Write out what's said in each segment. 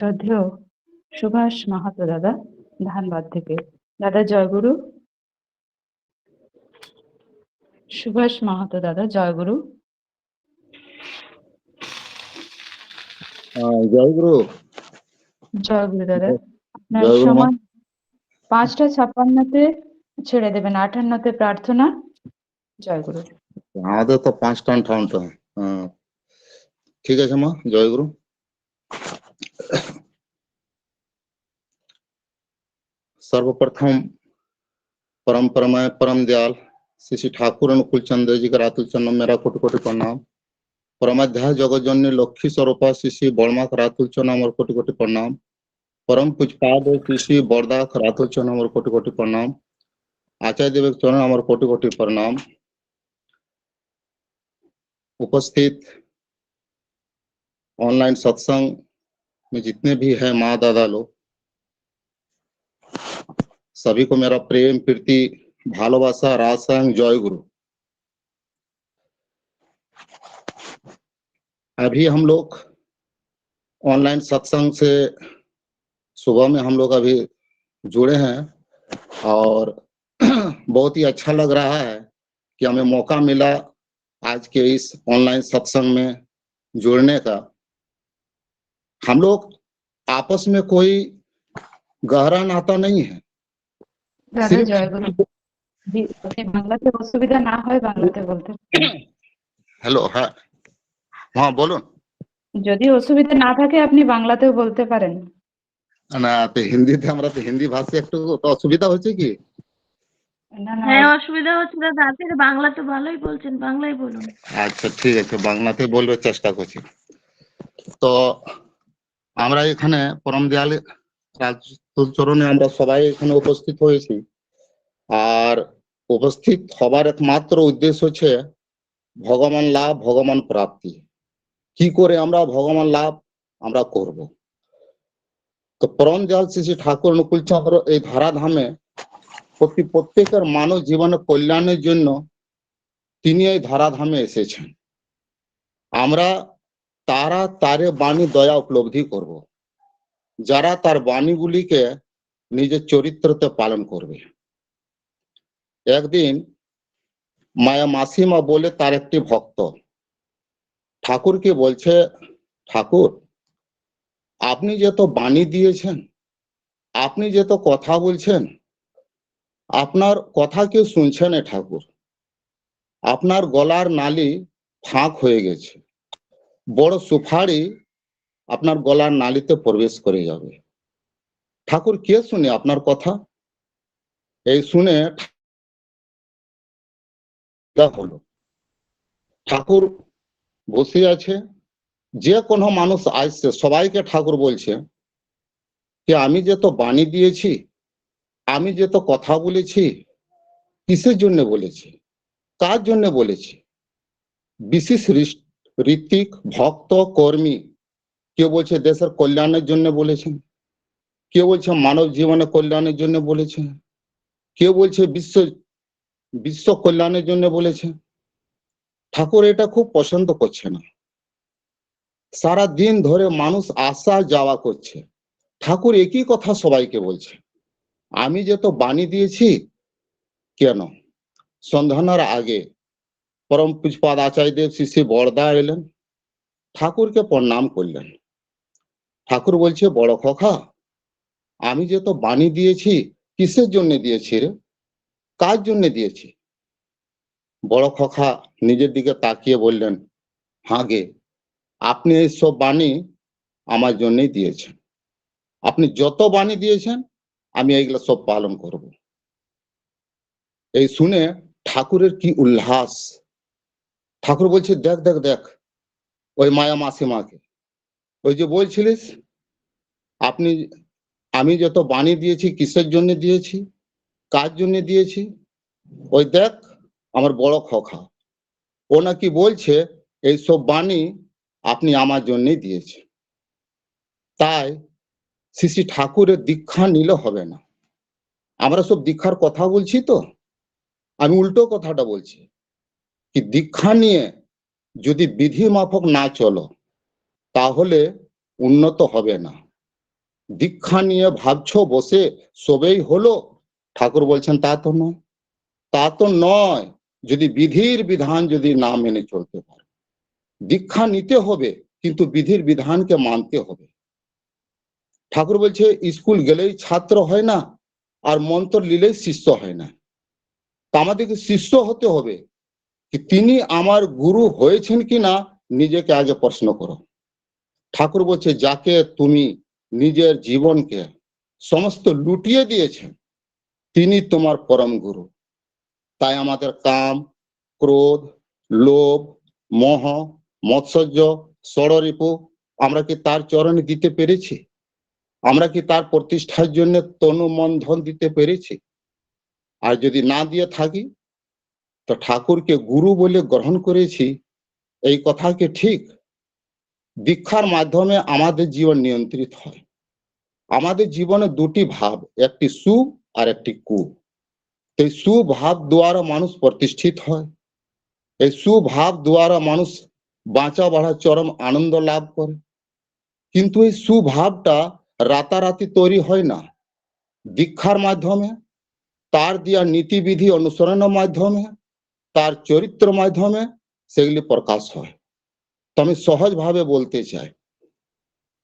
শ্রদ্ধেয় সুভাষ মাহাতো দাদা ধানবাদ থেকে। দাদা জয়গুরু। সুভাষ মাহাতো দাদা জয়গুরু। জয়গুরু। জয়গুরু দাদা আপনার সময় পাঁচটা ছাপ্পান্নতে ছেড়ে দেবেন আটান্নতে প্রার্থনা। জয়গুরু। আমাদের তো পাঁচটা আঠাউনটা হ্যাঁ। ঠিক আছে মা জয়গুরু। सर्वप्रथम परम परमय परम दयाल श्री श्री ठाकुर अनुकूल चंद्र जी का रातुल चरण मेरा कोटि कोटि प्रणाम। परमाध्याय जगत जननी लक्ष्मी स्वरूपा श्री श्री बड़मा का रातुल चरण अमर कोटि कोटि प्रणाम। परम पूजपाद श्री श्री बरदा का रातुल चरण अमर कोटि कोटि प्रणाम। आचार्य देव चरण अमर कोटि कोटि प्रणाम। उपस्थित ऑनलाइन सत्संग में जितने भी है माँ, दादा लोग सभी को मेरा प्रेम, प्रीति, भालोबासा, राजसंग, जय गुरु। अभी हम लोग ऑनलाइन सत्संग से सुबह में हम लोग अभी जुड़े हैं और बहुत ही अच्छा लग रहा है कि हमें मौका मिला आज के इस ऑनलाइन सत्संग में जुड़ने का। हम लोग आपस में कोई गहरा नाता नहीं है দাদা সিরিপ- জয়গুরু জি, যদি বাংলাতে অসুবিধা না হয় বাংলাতে বলতে হ্যালো হ্যাঁ হ্যাঁ বলুন যদি অসুবিধা না থাকে আপনি বাংলাতেও বলতে পারেন না তো হিন্দিতে আমরা তো হিন্দি ভাষী একটু তো অসুবিধা হচ্ছে কি না না হ্যাঁ অসুবিধা হচ্ছে দাদা আপনি তো বাংলা তো ভালোই বলছেন বাংলাই বলুন আচ্ছা ঠিক আছে বাংলাতে বলবে চেষ্টা করছি তো আমরা এখানে পরম দেয়ালে চরণে আমরা সবাই এখানে উপস্থিত হয়েছি। আর উপস্থিত হবার একমাত্র উদ্দেশ্য হচ্ছে ভগবান লাভ, ভগবান প্রাপ্তি। কি করে আমরা ভগবান লাভ আমরা করব? তো পরম দেয়াল শ্রী ঠাকুর অনুকূল চন্দ্র এই ধারাধামে প্রতি প্রত্যেকের মানব জীবনের কল্যাণের জন্য তিনি এই ধারাধামে এসেছেন। আমরা তারা তারে বাণী, দয়া, উপলব্ধি করব। যারা তার বাণীগুলিকে নিজের চরিত্রতে পালন করবে। একদিন মায়া মাসিমা বলে তার একটি ভক্ত, ঠাকুরকে বলছে, ঠাকুর, আপনি যে তো বাণী দিয়েছেন, আপনি যে তো কথা বলছেন, আপনার কথা কেউ শুনছে না ঠাকুর। আপনার গলার নালি ফাঁক হয়ে গেছে। বড় সুফারি আপনার গলার নালিতে প্রবেশ করে যাবে। ঠাকুর কে শুনে আপনার কথা? এই শুনে হলো। ঠাকুর বসে আছে। যে কোনো মানুষ আসছে, সবাইকে ঠাকুর বলছে যে, আমি যে তো বাণী দিয়েছি, আমি যে তো কথা বলেছি, কিসের জন্য বলেছি? কার জন্য বলেছি? বিশেষ ঋত্বিক, ভক্ত, কর্মী কেউ বলছে দেশের কল্যাণের জন্য বলেছেন। কেউ বলছে মানব জীবনের কল্যাণের জন্য বলেছে কেউ বলছে বিশ্ব বিশ্ব কল্যাণের জন্য বলেছে ঠাকুর এটা খুব পছন্দ করছে না। সারা দিন ধরে মানুষ আসা যাওয়া করছে। ঠাকুর একই কথা সবাইকে বলছে। আমি যে তো বাণী দিয়েছি, কেন? সন্ধানের আগে পরম পুষ্পাদ আচার্য দেব শ্রী এলেন। ঠাকুরকে প্রণাম করলেন। ঠাকুর বলছে, বড় খখা আমি যে তো বাণী দিয়েছি, কিসের জন্য দিয়েছি রে? কার জন্য দিয়েছি? বড় খখা নিজের দিকে তাকিয়ে বললেন হাগে আপনি এই সব বাণী আমার জন্যই দিয়েছেন। আপনি যত বাণী দিয়েছেন, আমি এইগুলো সব পালন করব। এই শুনে ঠাকুরের কি উল্লাস। ঠাকুর বলছে, দেখ দেখ দেখ, ওই মায়া মাসিমাকে ওই যে বলছিলিস? আপনি, আমি যত বাণী দিয়েছি, কিসের জন্য দিয়েছি? কার জন্য দিয়েছি? ওই দেখ, আমার বড় খখা ও নাকি বলছে, এই সব বাণী আপনি আমার জন্যই দিয়েছে তাই শ্রী ঠাকুরের দীক্ষা নিলে হবে না। আমরা সব দীক্ষার কথা বলছি তো? আমি উল্টো কথাটা বলছি। কি দীক্ষা নিয়ে যদি বিধি মাফক না চলো তাহলে উন্নত হবে না। দীক্ষা নিয়ে ভাবছ বসে সবেই হলো? ঠাকুর বলছেন, তা তো নয়। তা তো নয়, যদি বিধির বিধান যদি না মেনে চলতে পারে। দীক্ষা নিতে হবে, কিন্তু বিধির বিধানকে মানতে হবে। ঠাকুর বলছে, স্কুল গেলেই ছাত্র হয় না, আর মন্ত্র নিলেই শিষ্য হয় না। আমাদেরকে শিষ্য হতে হবে তিনি আমার গুরু হয়েছেন কি না নিজেকে আগে প্রশ্ন করো। ঠাকুর বলছে, যাকে তুমি নিজের জীবনকে সমস্ত লুটিয়ে দিয়েছেন, তিনি তোমার পরম গুরু। তাই আমাদের কাম, ক্রোধ, লোভ, মোহ, মৎসর্য, ষড়রিপু, আমরা কি তার চরণে দিতে পেরেছি? আমরা কি তার প্রতিষ্ঠার জন্য তনু মন ধন দিতে পেরেছি? আর যদি না দিয়ে থাকি, তো ঠাকুরকে গুরু বলে গ্রহণ করেছি, এই কথা কি ঠিক? দীক্ষার মাধ্যমে আমাদের জীবন নিয়ন্ত্রিত হয়। আমাদের জীবনে দুটি ভাব, একটি সু আর একটি কু এই সুভাব দ্বারা মানুষ প্রতিষ্ঠিত হয়। এই সুভাব দ্বারা মানুষ বাঁচা বাড়া চরম আনন্দ লাভ করে। কিন্তু এই সুভাবটা রাতারাতি তৈরি হয় না। দীক্ষার মাধ্যমে, তার দেওয়া নীতিবিধি অনুসরণের মাধ্যমে, তার চরিত্র মাধ্যমে সেগুলি প্রকাশ হয়। আমি সহজভাবে বলতে চাই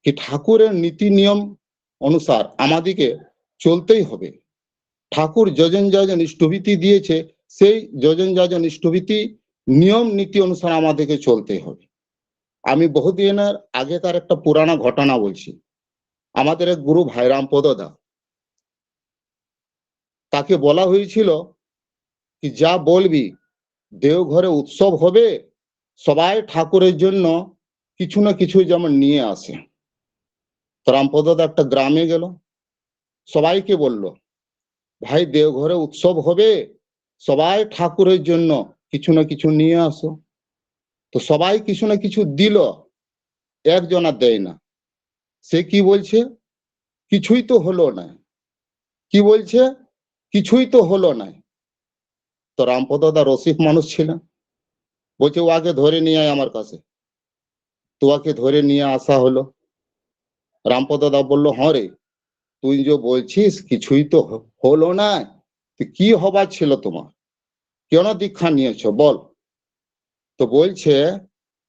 কি ঠাকুরের নীতি নিয়ম অনুসার আমাদিকে চলতেই হবে। ঠাকুর যজন যোজন ইষ্টভীতি দিয়েছে, সেই যজন যোজন ইষ্টভীতি নিয়ম নীতি অনুসার আমাদেরকে চলতে হবে। আমি বহুদিনের আগেকার একটা পুরানা ঘটনা বলছি। আমাদের এক গুরু ভাইরাম পদদা তাকে বলা হয়েছিল কি যা বলবি দেওঘরে উৎসব হবে সবাই ঠাকুরের জন্য কিছু না কিছু যেমন নিয়ে আসে। তো রামপদদা একটা গ্রামে গেল। সবাইকে বলল, ভাই, দেওঘরে উৎসব হবে। সবাই ঠাকুরের জন্য কিছু না কিছু নিয়ে আসো। তো সবাই কিছু না কিছু দিল, একজন আর দেয় না। সে কি বলছে, কিছুই তো হলো না। কি বলছে, কিছুই তো হলো না। তো রামপদদা রসিক মানুষ ছিলেন। বলছে, ও আগে ধরে নিয়ে আয় আমার কাছে। তোয়াকে ধরে নিয়ে আসা হলো। রামপদদা বলল হ্যাঁ রে, তুই যে বলছিস কিছুই তো হলো না। কি হবার ছিল তোমার? কেন দীক্ষা নিয়েছো? বল। তো বলছে,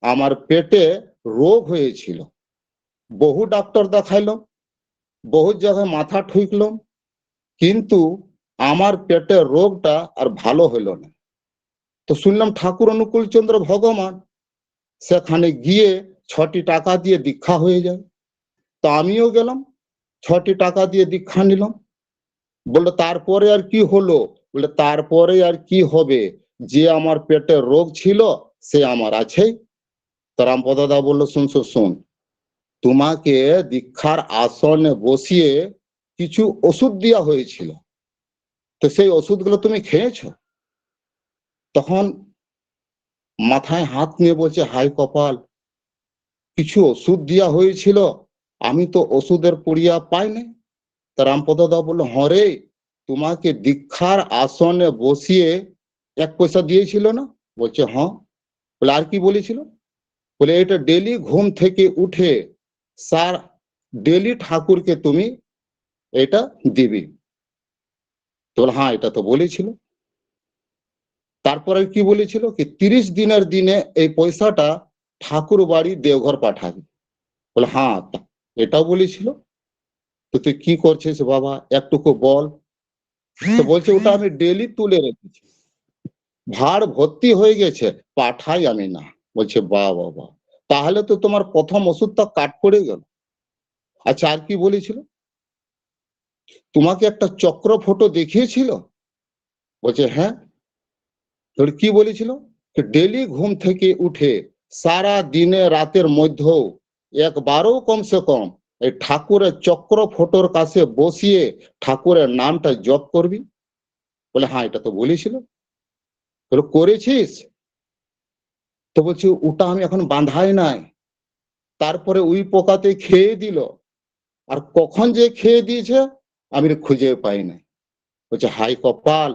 আমার পেটে রোগ হয়েছিল। বহু ডাক্তার দেখাইলাম বহু জায়গায় মাথা ঠুকলাম কিন্তু আমার পেটের রোগটা আর ভালো হলো না। তো শুনলাম ঠাকুর অনুকূল চন্দ্র ভগবান, সেখানে গিয়ে ছটি টাকা দিয়ে দীক্ষা হয়ে যায়। তো আমিও গেলাম, ছটি টাকা দিয়ে দীক্ষা নিলাম। বলল, তারপরে আর কি হলো? বলে তারপরে আর কি হবে? যে আমার পেটে রোগ ছিল, সে আমার আছেই তো রামপদদা বলল, শুন শুন শুন, তোমাকে দীক্ষার আসনে বসিয়ে কিছু ওষুধ দেওয়া হয়েছিল। তো সেই ওষুধগুলো তুমি খেয়েছো? তখন মাথায় হাত নিয়ে বলছে হাই কপাল, কিছু ওষুধ দেওয়া হয়েছিল, আমি তো ওষুধের পুড়িয়া পাইনি। তা রামপদদা বলল হরে তোমাকে দীক্ষার আসনে বসিয়ে এক পয়সা দিয়েছিল না? বলছে হ্যাঁ। বলে, আর কি বলেছিল? বলে, এটা ডেলি ঘুম থেকে উঠে স্যার ডেলি ঠাকুরকে তুমি এটা দিবি। তো হ্যাঁ এটা তো বলেছিল। তারপরে কি বলেছিল কি, তিরিশ দিনের দিনে এই পয়সাটা ঠাকুর বাড়ি দেওঘর পাঠাবি। বলে হ্যাঁ এটাও বলেছিল। তো তুই কি করছিস বাবা, একটুকু বল। তো বলছে, ওটা আমি ডেলি তুলে রেখেছি। ভাড় ভর্তি হয়ে গেছে, পাঠাই আমি না। বলছে, বা বাবা তাহলে তো তোমার প্রথম ওষুধটা কাট পড়ে গেল। আচ্ছা আর কি বলেছিল? তোমাকে একটা চক্র ফটো দেখিয়েছিল? বলছে হ্যাঁ তোর কি বলেছিল? ডেলি ঘুম থেকে উঠে সারা দিনে রাতের মধ্যেও একবারও কমসে কম এই ঠাকুরের চক্র ফটোর কাছে বসিয়ে ঠাকুরের নামটা জপ করবি? বলে হ্যাঁ এটা তো বলেছিল। বলে, করেছিস? তো বলছি ওটা আমি এখন বাঁধাই নাই। তারপরে ওই পোকাতে খেয়ে দিল। আর কখন যে খেয়ে দিয়েছে আমি খুঁজে পাই নাই। বলছে হাই কপাল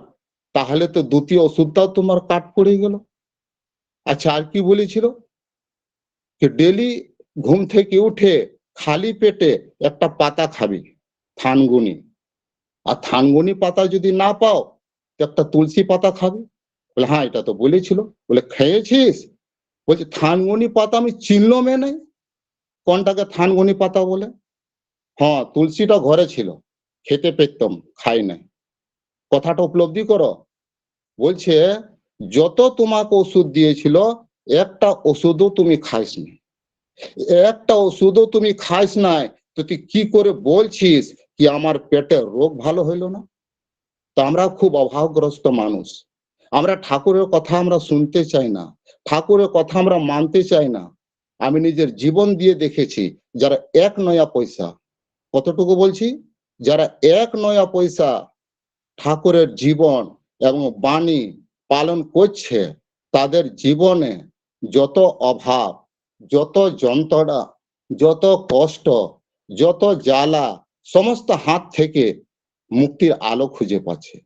তাহলে তো দ্বিতীয় ওষুধটাও তোমার কাট পড়ে গেল। আচ্ছা আর কি বলেছিল? ডেলি ঘুম থেকে উঠে খালি পেটে একটা পাতা খাবি, থানগুনি। আর থানগুনি পাতা যদি না পাও একটা তুলসী পাতা খাবি। বলে হ্যাঁ এটা তো বলেছিল। বলে, খেয়েছিস? বলছে, থানগুনি পাতা আমি চিনলমে নেই। কোনটাকে থানগুনি পাতা বলে? হ্যাঁ তুলসীটা ঘরে ছিল, খেতে পেতাম, খাই নাই। কথাটা উপলব্ধি করো। বলছে, যত তোমাকে ওষুধ দিয়েছিল, একটা ওষুধও তুমি খাইসনি একটা ওষুধও তুমি খাইস নাই, তো তুই কি করে বলছিস কি আমার পেটে রোগ ভালো হইল না? তো আমরা খুব অভাবগ্রস্ত মানুষ। আমরা ঠাকুরের কথা আমরা শুনতে চাই না, ঠাকুরের কথা আমরা মানতে চাই না। আমি নিজের জীবন দিয়ে দেখেছি, যারা এক নয়া পয়সা। কতটুকু বলছি? যারা এক নয়া পয়সা ঠাকুরের জীবন এবং বাণী পালন করছে, তাদের জীবনে যত অভাব, যত যন্ত্রণা, যত কষ্ট, যত জ্বালা, সমস্ত হাত থেকে মুক্তির আলো খুঁজে পাচ্ছে।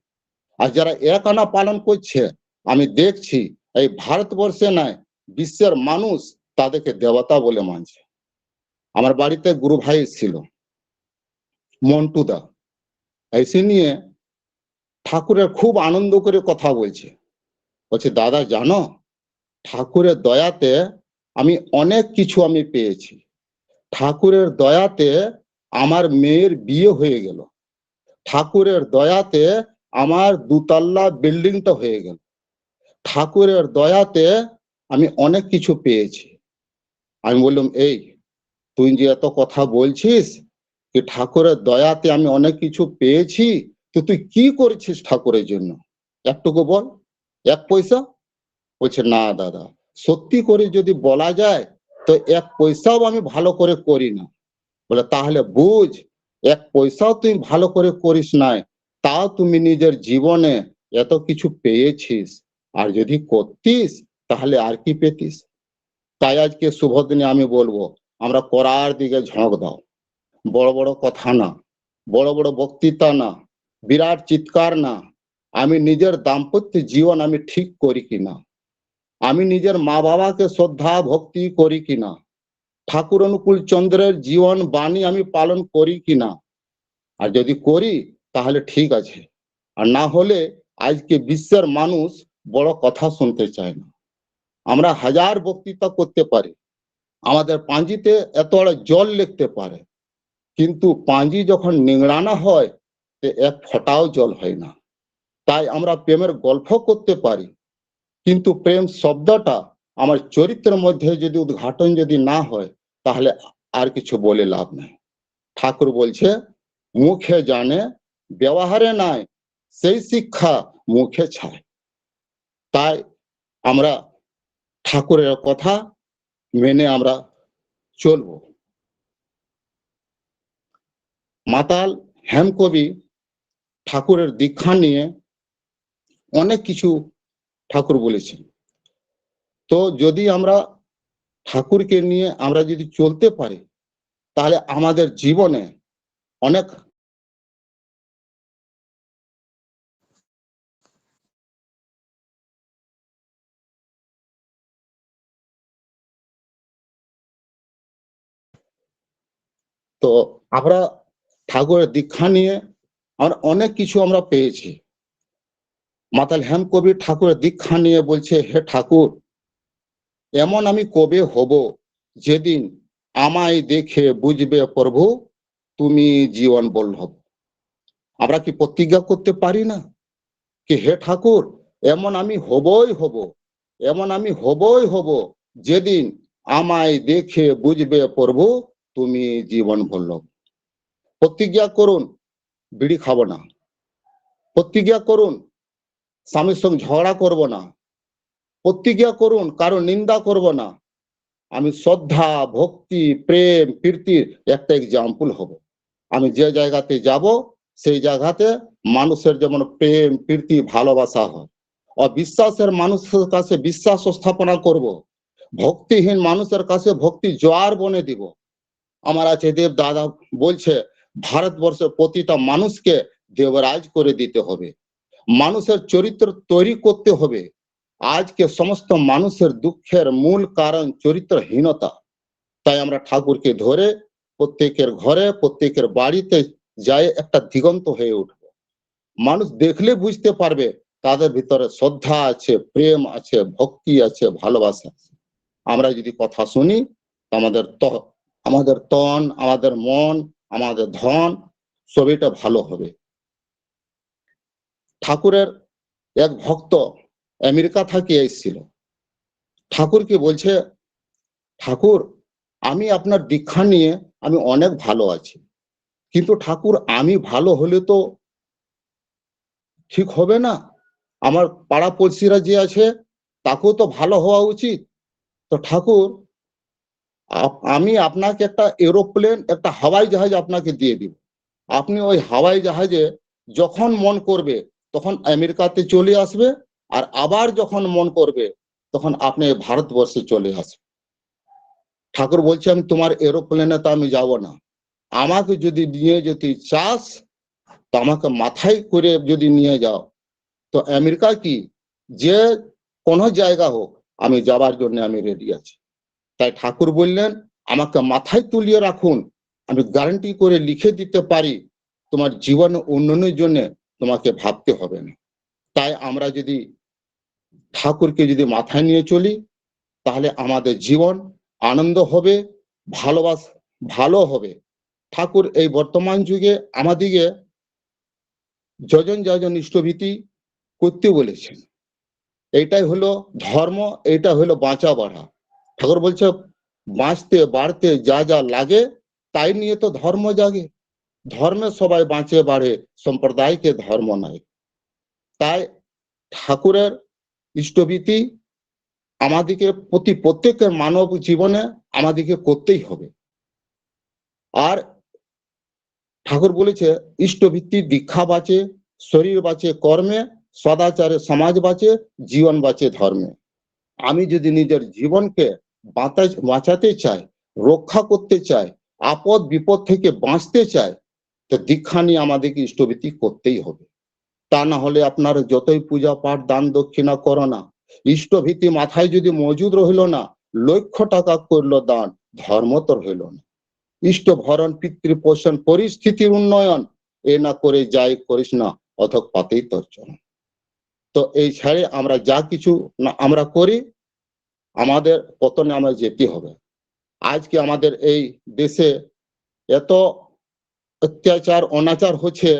আর যারা এক আনা পালন করছে, আমি দেখছি এই ভারতবর্ষে নয়, বিশ্বের মানুষ তাদেরকে দেবতা বলে মানছে। আমার বাড়িতে গুরু ভাই ছিল, মন্টুদা। এসে নিয়ে ঠাকুরের খুব আনন্দ করে কথা বলছে। বলছে, দাদা, জানো, ঠাকুরের দয়াতে আমি অনেক কিছু আমি পেয়েছি। ঠাকুরের দয়াতে আমার মেয়ের বিয়ে হয়ে গেল। ঠাকুরের দয়াতে আমার দুতল্লা বিল্ডিংটা হয়ে গেল। ঠাকুরের দয়াতে আমি অনেক কিছু পেয়েছি। আমি বললাম, এই, তুই যে এত কথা বলছিস, কি ঠাকুরের দয়াতে আমি অনেক কিছু পেয়েছি? তো তুই কি করেছিস ঠাকুরের জন্য? একটুকু বল। এক পয়সা? বলছে, না, দাদা, সত্যি করে যদি বলা যায়, তো এক পয়সাও আমি ভালো করে করি না। বলে, তাহলে বুঝ, এক পয়সাও তুই ভালো করে করিস নাই, তাও তুমি নিজের জীবনে এত কিছু পেয়েছিস। আর যদি করতিস, তাহলে আর কি পেতিস? তাই আজকে শুভ দিনে আমি বলব, আমরা করার দিকে ঝোঁক দাও। বড় বড় কথা না, বড় বড় বক্তৃতা না বিরাট চিৎকার না। আমি নিজের দাম্পত্য জীবন আমি ঠিক করি কিনা আমি নিজের মা বাবাকে শ্রদ্ধা, ভক্তি করি কিনা ঠাকুর অনুকূল চন্দ্রের জীবন বাণী আমি পালন করি কিনা আর যদি করি, তাহলে ঠিক আছে। আর না হলে আজকে বিশ্বের মানুষ বড় কথা শুনতে চায় না। আমরা হাজার বক্তৃতা করতে পারি। আমাদের পাঁজিতে এত জল লিখতে পারে। কিন্তু পাঁজি যখন নিংড়ানো হয় এক ফোঁটাও জল হয় না। তাই আমরা প্রেমের গল্প করতে পারি, কিন্তু প্রেম শব্দটা আমার চরিত্রের মধ্যে যদি উদ্ঘাটন যদি না হয়, তাহলে আর কিছু বলে লাভ নাই। ঠাকুর বলছে, মুখে জানে, ব্যবহারে নাই, সেই শিক্ষা মুখে ছায়। তাই আমরা ঠাকুরের কথা মেনে আমরা চলবো। মাতাল হেমকবি ঠাকুরের দীক্ষা নিয়ে অনেক কিছু ঠাকুর বলেছেন। তো যদি আমরা ঠাকুরকে নিয়ে আমরা যদি চলতে পারি, তাহলে আমাদের জীবনে অনেক তো আমরা ঠাকুরের দীক্ষা নিয়ে আমরা অনেক কিছু আমরা পেয়েছি। মাতাল হেম কবি ঠাকুরের দীক্ষা নিয়ে বলছে, হে ঠাকুর, এমন আমি কবে হব যেদিন আমায় দেখে বুঝবে প্রভু, তুমি জীবন বল্লভ। আমরা কি প্রতিজ্ঞা করতে পারি না কি, হে ঠাকুর, এমন আমি হবই হব, এমন আমি হবই হব যেদিন আমায় দেখে বুঝবে প্রভু, তুমি জীবন বল্লভ। প্রতিজ্ঞা করুন বিড়ি খাব না। প্রতিজ্ঞা করুন, স্বামীর সঙ্গে ঝগড়া করব না। প্রতিজ্ঞা করুন, কারও নিন্দা করব না। আমি শ্রদ্ধা, ভক্তি, প্রেম প্রীতির একটা এক্সাম্পল হব। আমি যে জায়গাতে যাব, সেই জায়গাতে মানুষের যেমন প্রেম প্রীতি ভালোবাসা হয়। অবিশ্বাসের মানুষের কাছে বিশ্বাস স্থাপনা করব। ভক্তিহীন মানুষের কাছে ভক্তি জোয়ার বনে দিব। আমার আছে দেব দাদা বলছে ভারতবর্ষের প্রতিটা মানুষকে দেবরাজ করে দিতে হবে। মানুষের চরিত্র তৈরি করতে হবে। আজকে সমস্ত মানুষের দুঃখের মূল কারণ চরিত্রহীনতা। তাই আমরা ঠাকুরকে ধরে প্রত্যেকের ঘরে, প্রত্যেকের বাড়িতে যায় একটা দিগন্ত হয়ে উঠবে। মানুষ দেখলে বুঝতে পারবে তাদের ভিতরে শ্রদ্ধা আছে, প্রেম আছে, ভক্তি আছে, ভালোবাসা আছে। আমরা যদি কথা শুনি, আমাদের আমাদের তন, আমাদের মন আমাদের ধন সবইটা ভালো হবে। ঠাকুরের এক ভক্ত আমেরিকা থেকে এসেছিল। ঠাকুরকে বলছে, ঠাকুর, আমি আপনার দীক্ষা নিয়ে আমি অনেক ভালো আছি। কিন্তু ঠাকুর, আমি ভালো হলে তো ঠিক হবে না। আমার পাড়া পড়শিরা যে আছে, তাকেও তো ভালো হওয়া উচিত। তো ঠাকুর আমি আপনাকে একটা এরোপ্লেন, একটা হাওয়াই জাহাজ আপনাকে দিয়ে দিব। আপনি ওই হাওয়াই জাহাজে যখন মন করবে, তখন আমেরিকাতে চলে আসবে, আর আবার যখন মন করবে, তখন আপনি ভারতবর্ষে চলে আসবে ঠাকুর বলছে, আমি তোমার এরোপ্লেনে তো আমি যাব না। আমাকে যদি নিয়ে যেতে চাস, তো আমাকে মাথায় করে যদি নিয়ে যাও। তো আমেরিকা কি? যে কোনো জায়গা হোক, আমি যাবার জন্য আমি রেডি আছি। তাই ঠাকুর বললেন, আমাকে মাথায় তুলিয়ে রাখুন। আমি গ্যারান্টি করে লিখে দিতে পারি। তোমার জীবন উন্নয়নের জন্য তোমাকে ভাবতে হবে না। তাই আমরা যদি ঠাকুরকে যদি মাথায় নিয়ে চলি, তাহলে আমাদের জীবন আনন্দ হবে, ভালোবাস, ভালো হবে। ঠাকুর এই বর্তমান যুগে আমাদিকে যজন যজন ইষ্টভীতি করতে বলেছেন। এটাই হলো ধর্ম এটা হলো বাঁচা বাড়া। ঠাকুর বলছে, বাঁচতে, বাড়তে যা যা লাগে, তাই নিয়ে তো ধর্ম জাগে। ধর্মে সবাই বাঁচে, বাড়ে, সম্প্রদায়কে ধর্ম নাই। তাই ঠাকুরের ইষ্টভীতি আমাদিকে প্রতি প্রত্যেকের মানব জীবনে আমাদিকে করতেই হবে। আর ঠাকুর বলেছে ইষ্টভিত্তি দীক্ষা বাঁচে, শরীর বাঁচে, কর্মে, সদাচারে সমাজ বাঁচে, জীবন বাঁচে ধর্মে। আমি যদি নিজের জীবনকে বাঁচা- বাঁচাতে চাই রক্ষা করতে চাই আপদ বিপদ থেকে বাঁচতে চাই তো দীক্ষা নিয়ে আমাদেরকে ইষ্টভীতি করতেই হবে। তা না হলে আপনার যতই পূজা পাঠ, দান, দক্ষিণা করো না। ইষ্টভীতি মাথায় যদি মজুদ রইল না, লক্ষ টাকা করল দান, ধর্ম তো রইল না। ইষ্ট ভরণ পিতৃ পোষণ পরিস্থিতির উন্নয়ন, এ না করে যাই করিস না, অথক পাতেই তোর তো এই ছাড়ে আমরা যা কিছু না, আমরা করি আমাদের পতনে আমরা যেতে হবে। আজকে আমাদের এই দেশে এত অত্যাচার, অনাচার হচ্ছে,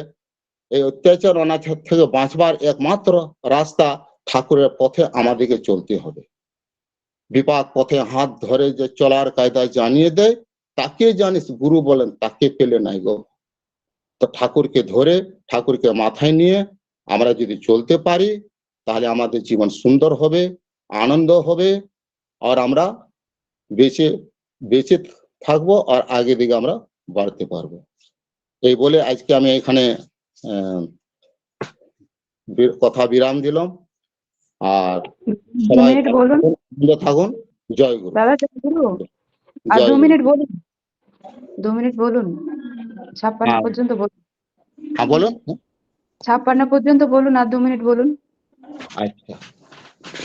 এই অত্যাচার, অনাচার থেকে বাঁচবার একমাত্র রাস্তা ঠাকুরের পথে আমাদেরকে চলতে হবে। বিপাক পথে হাত ধরে যে চলার কায়দা জানিয়ে দেয়, তাকে জানিস গুরু বলেন, তাকে পেলে নাই গো। তো ঠাকুরকে ধরে, ঠাকুরকে মাথায় নিয়ে আমরা যদি চলতে পারি, তাহলে আমাদের জীবন সুন্দর হবে, আনন্দ হবে আর আমরা বেঁচে বেঁচে থাকব আর আগে দিকে আমরা বাড়তে পারব। এই বলে আজকে আমি এখানে কথা বিরাম দিলাম। আর সবাই থাকুন। জয় গুরু। দাদা জয়গুরু আর দু মিনিট বলুন। দু মিনিট বলুন। ছাপ্পান্ন হ্যাঁ। পর্যন্ত বলুন। হ্যাঁ বলুন। ছাপ্পান্ন পর্যন্ত বলুন আর দু মিনিট বলুন। আচ্ছা।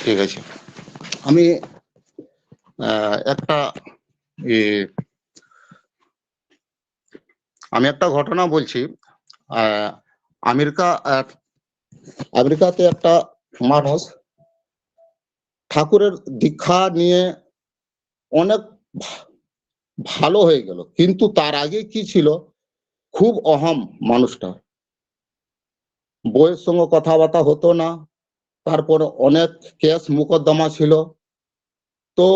ঠিক আছে। আমি একটা আমি একটা ঘটনা বলছি। আমেরিকা আমেরিকাতে একটা মানুষ ঠাকুরের দীক্ষা নিয়ে অনেক ভালো হয়ে গেল। কিন্তু তার আগে কি ছিল? খুব অহম মানুষটা। বইয়ের সঙ্গে কথাবার্তা হতো না। তারপর অনেক কেস, মোকদ্দমা ছিল। তো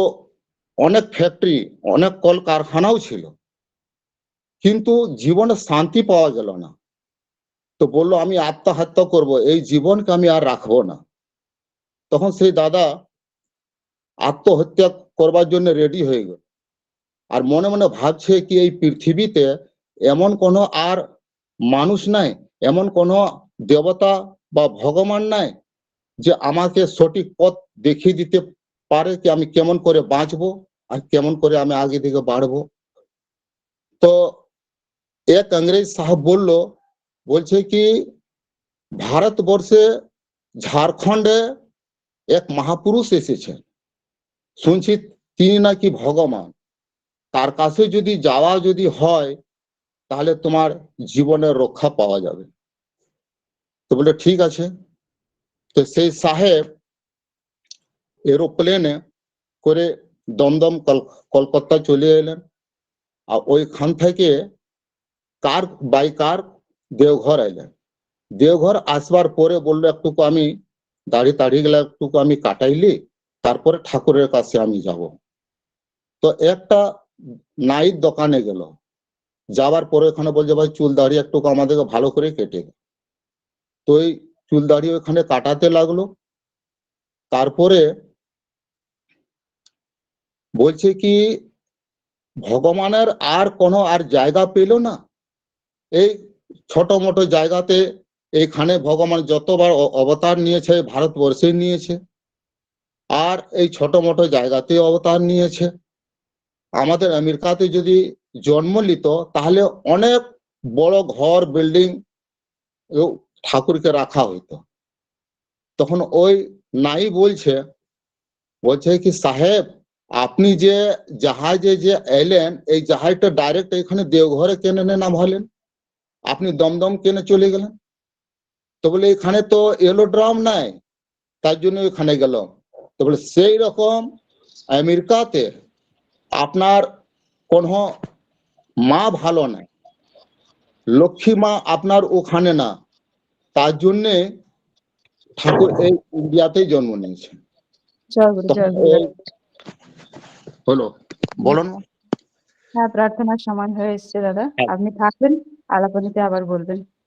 অনেক ফ্যাক্টরি অনেক কলকারখানাও ছিল। কিন্তু জীবনে শান্তি পাওয়া গেল না। তো বলল, আমি আত্মহত্যা করব, এই জীবনকে আমি আর রাখব না। তখন সেই দাদা আত্মহত্যা করবার জন্য রেডি হয়ে গেল। আর মনে মনে ভাবছে কি, এই পৃথিবীতে এমন কোনো আর মানুষ নাই, এমন কোনো দেবতা বা ভগবান নাই, যে আমাকে সঠিক পথ দেখিয়ে দিতে পারে কি আমি কেমন করে বাঁচবো আর কেমন করে আমি আগে দিকে বাড়বো? তো এক ইংরেজ সাহেব বলল, বলছে কি, ভারতবর্ষে ঝাড়খণ্ডে এক মহাপুরুষ এসেছেন শুনছি তিনি নাকি ভগবান। তার কাছে যদি যাওয়া যদি হয়, তাহলে তোমার জীবনের রক্ষা পাওয়া যাবে। তো বলে ঠিক আছে। তো সেই সাহেব এরোপ্লেনে করে দমদম কল- কলকাতা চলে এলেন। আর ওইখান থেকে কার, বাই কার দেওঘর এলেন। দেওঘর আসবার পরে বলল, একটুকু আমি দাড়ি তাড়ি গেলে একটুকু আমি কাটাইলি, তারপরে ঠাকুরের কাছে আমি যাব। তো একটা নাইর দোকানে গেল। যাওয়ার পরে ওখানে বলছে, ভাই, চুল দাড়ি একটুকু আমাদেরকে ভালো করে কেটে তো এই চুল দাড়ি ওখানে কাটাতে লাগল। তারপরে বলছে কি, ভগবানের আর কোনো আর জায়গা পেল না? এই ছোট মোটো জায়গাতে এইখানে ভগবান যতবার অবতার নিয়েছে, ভারতবর্ষে নিয়েছে। আর এই ছোট মোটো জায়গাতে অবতার নিয়েছে। আমাদের আমেরিকাতে যদি জন্ম নিত, তাহলে অনেক বড় ঘর, বিল্ডিং ঠাকুরকে রাখা হইতো। তখন ওই নাই বলছে বলছে কি, সাহেব আপনি যে জাহাজে যে এলেন এই জাহাজটা ডাইরেক্ট এখানে দেওঘরে কেনে নামালেন আপনি দমদম কেনে চলে গেলেন? তো বলে এখানে তো এলোড্রাম নাই তার জন্য এখানে গেল তো বলে সেই রকম আমেরিকাতে আপনার কোনো মা ভালো নাই লক্ষ্মী মা আপনার ওখানে না তার জন্যে ঠাকুর এই ইন্ডিয়াতেই জন্ম নিয়েছে জয় গুরু জয় তখন গুরু এই হলো। বলুন। হ্যাঁ প্রার্থনার সময় হয়ে এসছে দাদা। হ্যাঁ। আপনি থাকবেন আলাপনীতে আবার বলবেন।